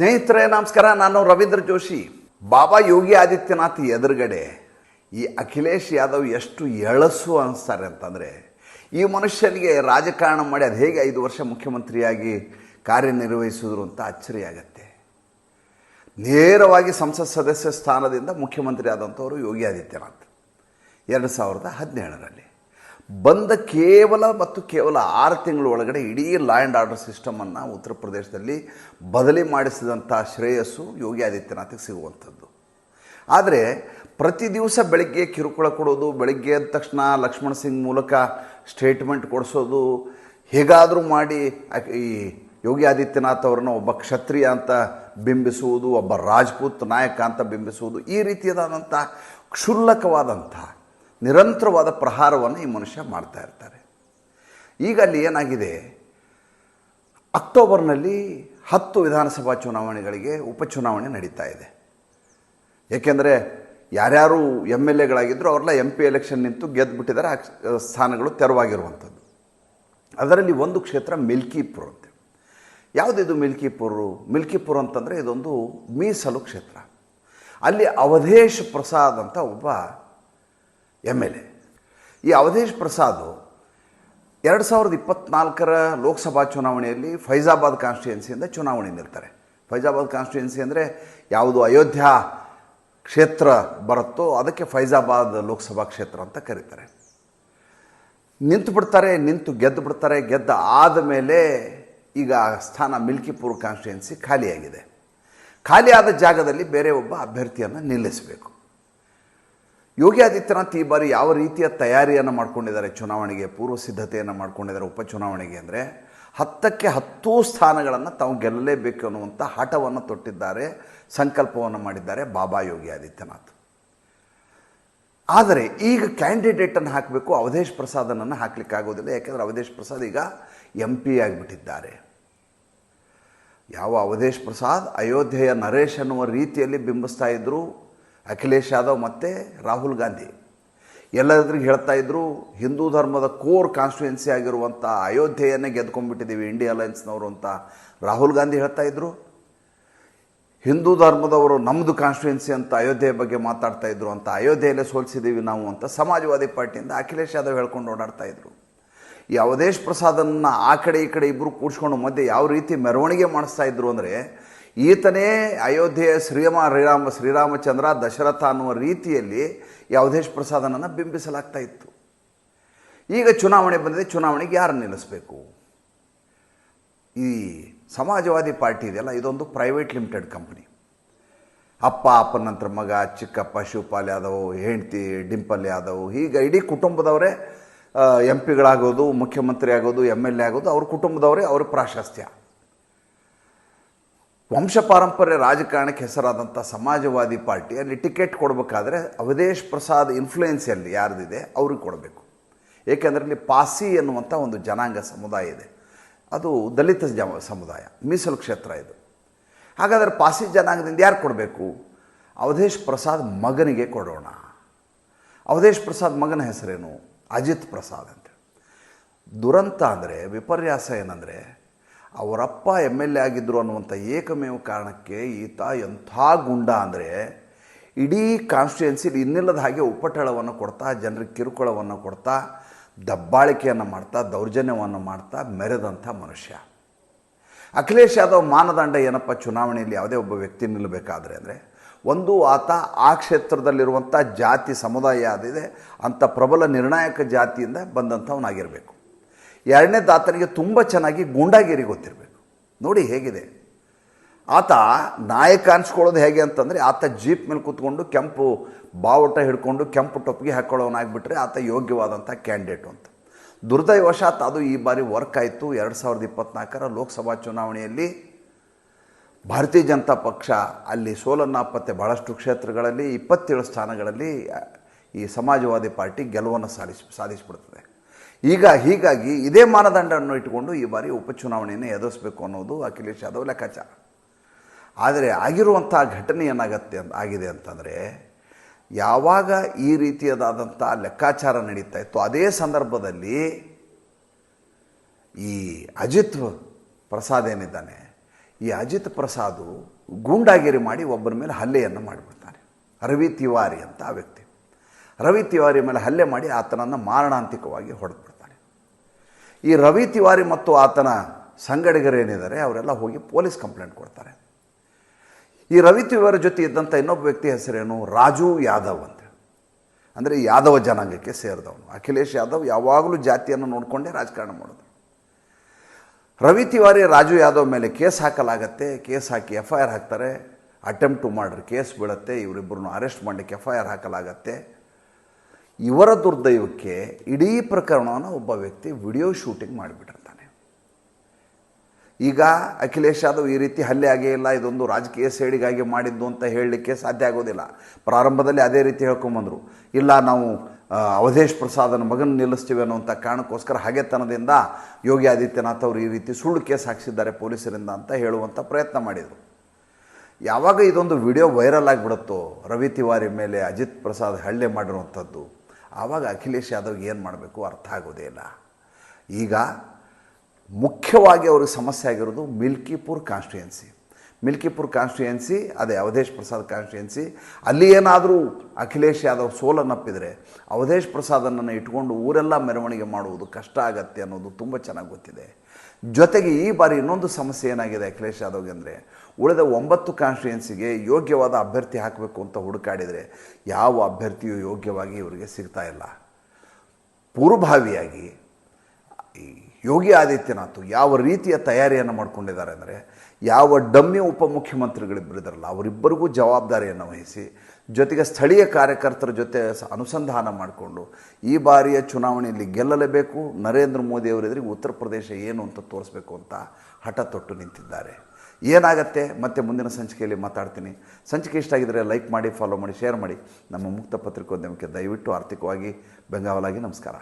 ಸ್ನೇಹಿತರೆ, ನಮಸ್ಕಾರ. ನಾನು ರವೀಂದ್ರ ಜೋಶಿ. ಬಾಬಾ ಯೋಗಿ ಆದಿತ್ಯನಾಥ್ ಎದುರುಗಡೆ ಈ ಅಖಿಲೇಶ್ ಯಾದವ್ ಎಷ್ಟು ಎಳಸು ಅನಿಸ್ತಾರೆ ಅಂತಂದರೆ, ಈ ಮನುಷ್ಯನಿಗೆ ರಾಜಕಾರಣ ಮಾಡಿ ಅದು ಹೇಗೆ ಐದು ವರ್ಷ ಮುಖ್ಯಮಂತ್ರಿಯಾಗಿ ಕಾರ್ಯನಿರ್ವಹಿಸಿದ್ರು ಅಂತ ಅಚ್ಚರಿಯಾಗತ್ತೆ ನೇರವಾಗಿ ಸಂಸತ್ ಸದಸ್ಯ ಸ್ಥಾನದಿಂದ ಮುಖ್ಯಮಂತ್ರಿ ಆದಂಥವರು ಯೋಗಿ ಆದಿತ್ಯನಾಥ್. ಎರಡು ಸಾವಿರದ ಹದಿನೇಳರಲ್ಲಿ. ಬಂದ ಕೇವಲ ಮತ್ತು ಕೇವಲ ಆರು ತಿಂಗಳ ಒಳಗಡೆ ಇಡೀ ಲಾ ಆ್ಯಂಡ್ ಆರ್ಡರ್ ಸಿಸ್ಟಮನ್ನು ಉತ್ತರ ಪ್ರದೇಶದಲ್ಲಿ ಬದಲಿ ಮಾಡಿಸಿದಂಥ ಶ್ರೇಯಸ್ಸು ಯೋಗಿ ಆದಿತ್ಯನಾಥಿಗೆ ಸಿಗುವಂಥದ್ದು. ಆದರೆ ಪ್ರತಿ ದಿವಸ ಬೆಳಗ್ಗೆ ಕಿರುಕುಳ ಕೊಡೋದು, ಬೆಳಗ್ಗೆ ಎದ್ದ ತಕ್ಷಣ ಲಕ್ಷ್ಮಣ್ ಸಿಂಗ್ ಮೂಲಕ ಸ್ಟೇಟ್ಮೆಂಟ್ ಕೊಡಿಸೋದು, ಹೇಗಾದರೂ ಮಾಡಿ ಈ ಯೋಗಿ ಆದಿತ್ಯನಾಥ್ ಅವರನ್ನು ಒಬ್ಬ ಕ್ಷತ್ರಿಯ ಅಂತ ಬಿಂಬಿಸುವುದು, ಒಬ್ಬ ರಾಜ್ಪೂತ್ ನಾಯಕ ಅಂತ ಬಿಂಬಿಸುವುದು ಈ ರೀತಿಯಾದಂಥ ಕ್ಷುಲ್ಲಕವಾದಂಥ ನಿರಂತರವಾದ ಪ್ರಹಾರವನ್ನು ಈ ಮನುಷ್ಯ ಮಾಡ್ತಾ ಇರ್ತಾರೆ. ಈಗ ಅಲ್ಲಿ ಏನಾಗಿದೆ? ಅಕ್ಟೋಬರ್ನಲ್ಲಿ ಹತ್ತು ವಿಧಾನಸಭಾ ಚುನಾವಣೆಗಳಿಗೆ ಉಪಚುನಾವಣೆ ನಡೀತಾ ಇದೆ. ಏಕೆಂದರೆ ಯಾರ್ಯಾರು ಎಂ ಎಲ್ ಎಗಳಾಗಿದ್ದರು ಅವರೆಲ್ಲ ಎಂ ಪಿ ಎಲೆಕ್ಷನ್ ನಿಂತು ಗೆದ್ದುಬಿಟ್ಟಿದ್ದಾರೆ ಆ ಸ್ಥಾನಗಳು ತೆರವಾಗಿರುವಂಥದ್ದು. ಅದರಲ್ಲಿ ಒಂದು ಕ್ಷೇತ್ರ ಮಿಲ್ಕಿಪುರ್ ಅಂತ. ಯಾವುದಿದು ಮಿಲ್ಕಿಪುರ್? ಮಿಲ್ಕಿಪುರ್ ಅಂತಂದರೆ ಇದೊಂದು ಮೀಸಲು ಕ್ಷೇತ್ರ. ಅಲ್ಲಿ ಅವಧೇಶ್ ಪ್ರಸಾದ್ ಅಂತ ಒಬ್ಬ ಎಂ ಎಲ್ ಎ. ಈ ಅವಧೇಶ್ ಪ್ರಸಾದ್ ಎರಡು ಸಾವಿರದ ಇಪ್ಪತ್ನಾಲ್ಕರ ಲೋಕಸಭಾ ಚುನಾವಣೆಯಲ್ಲಿ ಫೈಜಾಬಾದ್ ಕಾನ್ಸ್ಟಿಟ್ಯುಯೆನ್ಸಿಯಿಂದ ಚುನಾವಣೆ ನಿಲ್ತಾರೆ. ಫೈಜಾಬಾದ್ ಕಾನ್ಸ್ಟಿಟ್ಯುಯೆನ್ಸಿ ಅಂದರೆ ಯಾವುದು ಅಯೋಧ್ಯ ಕ್ಷೇತ್ರ ಬರುತ್ತೋ ಅದಕ್ಕೆ ಫೈಜಾಬಾದ್ ಲೋಕಸಭಾ ಕ್ಷೇತ್ರ ಅಂತ ಕರೀತಾರೆ. ನಿಂತು ಬಿಡ್ತಾರೆ, ನಿಂತು ಗೆದ್ದು ಬಿಡ್ತಾರೆ, ಗೆದ್ದ ಆದಮೇಲೆ ಈಗ ಆ ಸ್ಥಾನ ಮಿಲ್ಕಿಪುರ್ ಕಾನ್ಸ್ಟಿಟ್ಯುಯೆನ್ಸಿ ಖಾಲಿಯಾಗಿದೆ. ಖಾಲಿಯಾದ ಜಾಗದಲ್ಲಿ ಬೇರೆ ಒಬ್ಬ ಅಭ್ಯರ್ಥಿಯನ್ನು ನಿಲ್ಲಿಸಬೇಕು. ಯೋಗಿ ಆದಿತ್ಯನಾಥ್ ಈ ಬಾರಿ ಯಾವ ರೀತಿಯ ತಯಾರಿಯನ್ನು ಮಾಡ್ಕೊಂಡಿದ್ದಾರೆ? ಚುನಾವಣೆಗೆ ಪೂರ್ವ ಸಿದ್ಧತೆಯನ್ನು ಮಾಡ್ಕೊಂಡಿದ್ದಾರೆ ಉಪಚುನಾವಣೆಗೆ ಅಂದರೆ ಹತ್ತಕ್ಕೆ ಹತ್ತು ಸ್ಥಾನಗಳನ್ನು ತಾವು ಗೆಲ್ಲಲೇಬೇಕು ಅನ್ನುವಂಥ ಹಠವನ್ನು ತೊಟ್ಟಿದ್ದಾರೆ, ಸಂಕಲ್ಪವನ್ನು ಮಾಡಿದ್ದಾರೆ ಬಾಬಾ ಯೋಗಿ ಆದಿತ್ಯನಾಥ್ ಆದರೆ ಈಗ ಕ್ಯಾಂಡಿಡೇಟನ್ನು ಹಾಕಬೇಕು, ಅವಧೇಶ್ ಪ್ರಸಾದನನ್ನು ಹಾಕಲಿಕ್ಕಾಗೋದಿಲ್ಲ ಯಾಕೆಂದರೆ ಅವಧೇಶ್ ಪ್ರಸಾದ್ ಈಗ ಎಂ ಪಿ ಆಗಿಬಿಟ್ಟಿದ್ದಾರೆ. ಯಾವ ಅವಧೇಶ್ ಪ್ರಸಾದ್ ಅಯೋಧ್ಯೆಯ ನರೇಶ್ ಅನ್ನುವ ರೀತಿಯಲ್ಲಿ ಬಿಂಬಿಸ್ತಾ ಇದ್ದರು ಅಖಿಲೇಶ್ ಯಾದವ್ ಮತ್ತು ರಾಹುಲ್ ಗಾಂಧಿ. ಎಲ್ಲದ್ರಿಗೆ ಹೇಳ್ತಾ ಇದ್ದರು ಹಿಂದೂ ಧರ್ಮದ ಕೋರ್ ಕಾನ್ಸ್ಟಿಟ್ಯುಯೆನ್ಸಿ ಆಗಿರುವಂಥ ಅಯೋಧ್ಯೆಯನ್ನೇ ಗೆದ್ಕೊಂಡ್ಬಿಟ್ಟಿದ್ದೀವಿ ಇಂಡಿಯಾ ಅಲಯನ್ಸ್ನವರು ಅಂತ ರಾಹುಲ್ ಗಾಂಧಿ ಹೇಳ್ತಾ ಇದ್ದರು ಹಿಂದೂ ಧರ್ಮದವರು ನಮ್ಮದು ಕಾನ್ಸ್ಟಿಟ್ಯುಯೆನ್ಸಿ ಅಂತ ಅಯೋಧ್ಯೆ ಬಗ್ಗೆ ಮಾತಾಡ್ತಾ ಇದ್ರು ಅಂತ ಅಯೋಧ್ಯೆಯಲ್ಲೇ ಸೋಲಿಸಿದ್ದೀವಿ ನಾವು ಅಂತ ಸಮಾಜವಾದಿ ಪಾರ್ಟಿಯಿಂದ ಅಖಿಲೇಶ್ ಯಾದವ್ ಹೇಳ್ಕೊಂಡು ಓಡಾಡ್ತಾ ಇದ್ರು. ಈ ಅವಧೇಶ್ ಪ್ರಸಾದನ್ನು ಆ ಕಡೆ ಈ ಕಡೆ ಇಬ್ಬರು ಕೂಡ್ಸ್ಕೊಂಡು ಮಧ್ಯೆ ಯಾವ ರೀತಿ ಮೆರವಣಿಗೆ ಮಾಡಿಸ್ತಾ ಇದ್ರು ಅಂದರೆ ಈತನೇ ಅಯೋಧ್ಯೆಯ ಶ್ರೀರಾಮ ಶ್ರೀರಾಮ ಶ್ರೀರಾಮಚಂದ್ರ ದಶರಥ ಅನ್ನುವ ರೀತಿಯಲ್ಲಿ ಯಾವುದೇಶ್ ಪ್ರಸಾದನನ್ನು ಬಿಂಬಿಸಲಾಗ್ತಾ ಇತ್ತು. ಈಗ ಚುನಾವಣೆ ಬಂದಿದೆ, ಚುನಾವಣೆಗೆ ಯಾರು ನಿಲ್ಲಿಸಬೇಕು? ಈ ಸಮಾಜವಾದಿ ಪಾರ್ಟಿ ಇದೆಯಲ್ಲ, ಇದೊಂದು ಪ್ರೈವೇಟ್ ಲಿಮಿಟೆಡ್ ಕಂಪ್ನಿ ಅಪ್ಪ, ಅಪ್ಪನ ನಂತರ ಮಗ, ಚಿಕ್ಕಪ್ಪ, ಶಿವಪಾಲ್ ಯಾದವ್, ಹೆಂಡತಿ, ಡಿಂಪಲ್ ಯಾದವ್, ಹೀಗೆ ಇಡೀ ಕುಟುಂಬದವರೇ ಎಂ ಪಿಗಳಾಗೋದು ಮುಖ್ಯಮಂತ್ರಿ ಆಗೋದು ಎಂ ಎಲ್ ಎ ಆಗೋದು, ಅವ್ರ ಕುಟುಂಬದವರೇ ಅವ್ರ ಪ್ರಾಶಸ್ತ್ಯ. ವಂಶ ಪಾರಂಪರ್ಯ ರಾಜಕಾರಣಕ್ಕೆ ಹೆಸರಾದಂಥ ಸಮಾಜವಾದಿ ಪಾರ್ಟಿ ಅಲ್ಲಿ ಟಿಕೆಟ್ ಕೊಡಬೇಕಾದ್ರೆ ಅವಧೇಶ್ ಪ್ರಸಾದ್ ಇನ್ಫ್ಲುಯೆನ್ಸಿಯಲ್ಲಿ ಯಾರ್ದಿದೆ ಅವ್ರಿಗೆ ಕೊಡಬೇಕು. ಏಕೆಂದರೆ ಇಲ್ಲಿ ಪಾಸಿ ಎನ್ನುವಂಥ ಒಂದು ಜನಾಂಗ ಸಮುದಾಯ ಇದೆ. ಅದು ದಲಿತ ಜ ಸಮುದಾಯ, ಮೀಸಲು ಕ್ಷೇತ್ರ ಇದು. ಹಾಗಾದರೆ ಪಾಸಿ ಜನಾಂಗದಿಂದ ಯಾರು ಕೊಡಬೇಕು? ಅವಧೇಶ್ ಪ್ರಸಾದ್ ಮಗನಿಗೆ ಕೊಡೋಣ. ಅವಧೇಶ್ ಪ್ರಸಾದ್ ಮಗನ ಹೆಸರೇನು? ಅಜಿತ್ ಪ್ರಸಾದ್ ಅಂತ. ದುರಂತ ಅಂದರೆ, ವಿಪರ್ಯಾಸ ಏನಂದರೆ ಅವರಪ್ಪ ಎಂ ಎಲ್ ಎ ಆಗಿದ್ದರು ಅನ್ನುವಂಥ ಏಕಮೇವ ಕಾರಣಕ್ಕೆ ಈತ ಎಂಥ ಗುಂಡ ಅಂದರೆ ಇಡೀ ಕಾನ್ಸ್ಟಿಟ್ಯುಯೆನ್ಸಿಲಿ ಇನ್ನಿಲ್ಲದ ಹಾಗೆ ಉಪಟಳವನ್ನು ಕೊಡ್ತಾ, ಜನರಿಗೆ ಕಿರುಕುಳವನ್ನು ಕೊಡ್ತಾ, ದಬ್ಬಾಳಿಕೆಯನ್ನು ಮಾಡ್ತಾ, ದೌರ್ಜನ್ಯವನ್ನು ಮಾಡ್ತಾ ಮೆರೆದಂಥ ಮನುಷ್ಯ. ಅಖಿಲೇಶ್ ಯಾದವ್ ಮಾನದಂಡ ಏನಪ್ಪ ಚುನಾವಣೆಯಲ್ಲಿ ಯಾವುದೇ ಒಬ್ಬ ವ್ಯಕ್ತಿ ನಿಲ್ಲಬೇಕಾದ್ರೆ ಅಂದರೆ ಒಂದು ಆತ ಆ ಕ್ಷೇತ್ರದಲ್ಲಿರುವಂಥ ಜಾತಿ ಸಮುದಾಯ ಆದಿದೆ ಅಂಥ ಪ್ರಬಲ ನಿರ್ಣಾಯಕ ಜಾತಿಯಿಂದ ಬಂದಂಥವನಾಗಿರಬೇಕು. ಎರಡನೇದು ದಾತನಿಗೆ ತುಂಬ ಚೆನ್ನಾಗಿ ಗೂಂಡಾಗಿರಿ ಗೊತ್ತಿರಬೇಕು. ನೋಡಿ ಹೇಗಿದೆ. ಆತ ನಾಯಕ ಅನ್ಸ್ಕೊಳ್ಳೋದು ಹೇಗೆ ಅಂತಂದರೆ, ಆತ ಜೀಪ್ ಮೇಲೆ ಕೂತ್ಕೊಂಡು ಕೆಂಪು ಬಾವುಟ ಹಿಡ್ಕೊಂಡು ಕೆಂಪು ಟೊಪ್ಪಿಗೆ ಹಾಕ್ಕೊಳ್ಳೋನಾಗ್ಬಿಟ್ರೆ ಆತ ಯೋಗ್ಯವಾದಂಥ ಕ್ಯಾಂಡಿಡೇಟ್ ಅಂತ. ದುರ್ದೈವಶಾತ್ ಅದು ಈ ಬಾರಿ ವರ್ಕ್ ಆಯಿತು. ಎರಡು ಸಾವಿರದ ಇಪ್ಪತ್ನಾಲ್ಕರ ಲೋಕಸಭಾ ಚುನಾವಣೆಯಲ್ಲಿ ಭಾರತೀಯ ಜನತಾ ಪಕ್ಷ ಅಲ್ಲಿ ಸೋಲನ್ನಾಪತ್ತೆ ಬಹಳಷ್ಟು ಕ್ಷೇತ್ರಗಳಲ್ಲಿ ಇಪ್ಪತ್ತೇಳು ಸ್ಥಾನಗಳಲ್ಲಿ ಈ ಸಮಾಜವಾದಿ ಪಾರ್ಟಿ ಗೆಲುವನ್ನು ಸಾಧಿಸಿ, ಸಾಧಿಸಿಬಿಡ್ತದೆ. ಈಗ ಹೀಗಾಗಿ ಇದೇ ಮಾನದಂಡವನ್ನು ಇಟ್ಟುಕೊಂಡು ಈ ಬಾರಿ ಉಪಚುನಾವಣೆಯನ್ನು ಎದುರಿಸಬೇಕು ಅನ್ನೋದು ಅಖಿಲೇಶ್ ಯಾದವ್ ಲೆಕ್ಕಾಚಾರ. ಆದರೆ ಆಗಿರುವಂಥ ಘಟನೆ ಏನಾಗತ್ತೆ ಅಂತ, ಆಗಿದೆ ಅಂತಂದರೆ ಯಾವಾಗ ಈ ರೀತಿಯದಾದಂಥ ಲೆಕ್ಕಾಚಾರ ನಡೀತಾ ಇತ್ತು ಅದೇ ಸಂದರ್ಭದಲ್ಲಿ ಈ ಅಜಿತ್ ಪ್ರಸಾದ್ ಏನಿದ್ದಾನೆ, ಈ ಅಜಿತ್ ಪ್ರಸಾದು ಗೂಂಡಾಗಿರಿ ಮಾಡಿ ಒಬ್ಬರ ಮೇಲೆ ಹಲ್ಲೆಯನ್ನು ಮಾಡಿಬಿಡ್ತಾನೆ ರವಿ ತಿವಾರಿ ಅಂತ ಆ ವ್ಯಕ್ತಿ. ರವಿ ತಿವಾರಿ ಮೇಲೆ ಹಲ್ಲೆ ಮಾಡಿ ಆತನನ್ನು ಮಾರಣಾಂತಿಕವಾಗಿ ಹೊಡೆದ್ಬಿಡ್ತಾನೆ ಈ ರವಿ ತಿವಾರಿ ಮತ್ತು ಆತನ ಸಂಗಡಿಗರೇನಿದ್ದಾರೆ, ಅವರೆಲ್ಲ ಹೋಗಿ ಪೊಲೀಸ್ ಕಂಪ್ಲೇಂಟ್ ಕೊಡ್ತಾರೆ. ಈ ರವಿ ತಿವಾರಿ ಜೊತೆ ಇದ್ದಂಥ ಇನ್ನೊಬ್ಬ ವ್ಯಕ್ತಿ ಹೆಸರೇನು? ರಾಜು ಯಾದವ್ ಅಂತ. ಅಂದರೆ ಯಾದವ ಜನಾಂಗಕ್ಕೆ ಸೇರಿದವನು. ಅಖಿಲೇಶ್ ಯಾದವ್ ಯಾವಾಗಲೂ ಜಾತಿಯನ್ನು ನೋಡಿಕೊಂಡೇ ರಾಜಕಾರಣ ಮಾಡೋದು. ರವಿ ತಿವಾರಿ, ರಾಜು ಯಾದವ್ ಮೇಲೆ ಕೇಸ್ ಹಾಕಲಾಗತ್ತೆ. ಕೇಸ್ ಹಾಕಿ ಎಫ್ ಐ ಆರ್ ಹಾಕ್ತಾರೆ. ಅಟೆಂಪ್ಟು ಮಾಡ್ರಿ ಕೇಸ್ ಬೀಳುತ್ತೆ. ಇವರಿಬ್ಬರನ್ನು ಅರೆಸ್ಟ್ ಮಾಡಲಿಕ್ಕೆ ಎಫ್ ಐ ಆರ್ ಹಾಕಲಾಗತ್ತೆ. ಇವರ ದುರ್ದೈವಕ್ಕೆ ಇಡೀ ಪ್ರಕರಣವನ್ನು ಒಬ್ಬ ವ್ಯಕ್ತಿ ವಿಡಿಯೋ ಶೂಟಿಂಗ್ ಮಾಡಿಬಿಟ್ಟಿರ್ತಾನೆ. ಈಗ ಅಖಿಲೇಶ್ ಯಾದವ್ ಈ ರೀತಿ ಹಲ್ಲೆ ಆಗೇ ಇಲ್ಲ, ಇದೊಂದು ರಾಜಕೀಯ ಸೇಡಿಗಾಗಿ ಮಾಡಿದ್ದು ಅಂತ ಹೇಳಲಿಕ್ಕೆ ಸಾಧ್ಯ ಆಗೋದಿಲ್ಲ. ಪ್ರಾರಂಭದಲ್ಲಿ ಅದೇ ರೀತಿ ಹೇಳ್ಕೊಂಬಂದರು ಇಲ್ಲ, ನಾವು ಅವಧೇಶ್ ಪ್ರಸಾದನ ಮಗನ ನಿಲ್ಲಿಸ್ತೀವಿ ಅನ್ನುವಂಥ ಕಾರಣಕ್ಕೋಸ್ಕರ ಹಾಗೆತನದಿಂದ ಯೋಗಿ ಆದಿತ್ಯನಾಥ್ ಅವರು ಈ ರೀತಿ ಸುಳ್ಳು ಕೇಸ್ ಹಾಕ್ಸಿದ್ದಾರೆ ಪೊಲೀಸರಿಂದ ಅಂತ ಹೇಳುವಂಥ ಪ್ರಯತ್ನ ಮಾಡಿದರು. ಯಾವಾಗ ಇದೊಂದು ವಿಡಿಯೋ ವೈರಲ್ ಆಗಿಬಿಡುತ್ತೋ, ರವಿ ತಿವಾರಿ ಮೇಲೆ ಅಜಿತ್ ಪ್ರಸಾದ್ ಹಳ್ಳೆ ಮಾಡಿರುವಂಥದ್ದು ಆವಾಗ ಅಖಿಲೇಶ್ ಯಾದವ್ ಏನು ಮಾಡಬೇಕು ಅರ್ಥ ಆಗೋದೇ ಇಲ್ಲ. ಈಗ ಮುಖ್ಯವಾಗಿ ಅವ್ರಿಗೆ ಸಮಸ್ಯೆ ಆಗಿರೋದು ಮಿಲ್ಕಿಪುರ್ ಕಾನ್ಸ್ಟಿಟ್ಯುಯೆನ್ಸಿ ಮಿಲ್ಕಿಪುರ್ ಕಾನ್ಸ್ಟಿಟ್ಯುಯೆನ್ಸಿ, ಅದೇ ಅವಧೇಶ್ ಪ್ರಸಾದ್ ಕಾನ್ಸ್ಟಿಟ್ಯುಯೆನ್ಸಿ, ಅಲ್ಲಿ ಏನಾದರೂ ಅಖಿಲೇಶ್ ಯಾದವ್ ಸೋಲನ್ನಪ್ಪಿದರೆ ಅವಧೇಶ್ ಪ್ರಸಾದನನ್ನು ಇಟ್ಕೊಂಡು ಊರೆಲ್ಲ ಮೆರವಣಿಗೆ ಮಾಡುವುದು ಕಷ್ಟ ಆಗತ್ತೆ ಅನ್ನೋದು ತುಂಬ ಚೆನ್ನಾಗಿ ಗೊತ್ತಿದೆ. ಜೊತೆಗೆ ಈ ಬಾರಿ ಇನ್ನೊಂದು ಸಮಸ್ಯೆ ಏನಾಗಿದೆ ಅಖಿಲೇಶ್ ಯಾದವ್ಗೆ ಅಂದರೆ, ಉಳಿದ ಒಂಬತ್ತು ಕಾನ್ಸ್ಟಿಟ್ಯುಯೆನ್ಸಿಗೆ ಯೋಗ್ಯವಾದ ಅಭ್ಯರ್ಥಿ ಹಾಕಬೇಕು ಅಂತ ಹುಡುಕಾಡಿದರೆ ಯಾವ ಅಭ್ಯರ್ಥಿಯು ಯೋಗ್ಯವಾಗಿ ಇವರಿಗೆ ಸಿಗ್ತಾ ಇಲ್ಲ. ಪೂರ್ವಭಾವಿಯಾಗಿ ಈ ಯೋಗಿ ಆದಿತ್ಯನಾಥ್ ಯಾವ ರೀತಿಯ ತಯಾರಿಯನ್ನು ಮಾಡ್ಕೊಂಡಿದ್ದಾರೆ ಅಂದರೆ ಯಾವ ಡಮ್ಮಿ ಉಪಮುಖ್ಯಮಂತ್ರಿಗಳಿಬ್ಬರಿದ್ದಾರಲ್ಲ ಅವರಿಬ್ಬರಿಗೂ ಜವಾಬ್ದಾರಿಯನ್ನು ವಹಿಸಿ ಜೊತೆಗೆ ಸ್ಥಳೀಯ ಕಾರ್ಯಕರ್ತರ ಜೊತೆ ಅನುಸಂಧಾನ ಮಾಡಿಕೊಂಡು ಈ ಬಾರಿಯ ಚುನಾವಣೆಯಲ್ಲಿ ಗೆಲ್ಲಲೇಬೇಕು, ನರೇಂದ್ರ ಮೋದಿ ಅವರೆದುರಿಗೆ ಉತ್ತರ ಪ್ರದೇಶ ಏನು ಅಂತ ತೋರಿಸ್ಬೇಕು ಅಂತ ಹಠ ತೊಟ್ಟು ನಿಂತಿದ್ದಾರೆ. ಏನಾಗತ್ತೆ? ಮತ್ತೆ ಮುಂದಿನ ಸಂಚಿಕೆಯಲ್ಲಿ ಮಾತಾಡ್ತೀನಿ. ಸಂಚಿಕೆ ಇಷ್ಟ ಆಗಿದ್ದರೆ ಲೈಕ್ ಮಾಡಿ, ಫಾಲೋ ಮಾಡಿ, ಶೇರ್ ಮಾಡಿ. ನಮ್ಮ ಮುಕ್ತ ಪತ್ರಿಕೋದ್ಯಮಕ್ಕೆ ದಯವಿಟ್ಟು ಆರ್ಥಿಕವಾಗಿ ಬೆಂಗಾವಲಾಗಿ ನಮಸ್ಕಾರ.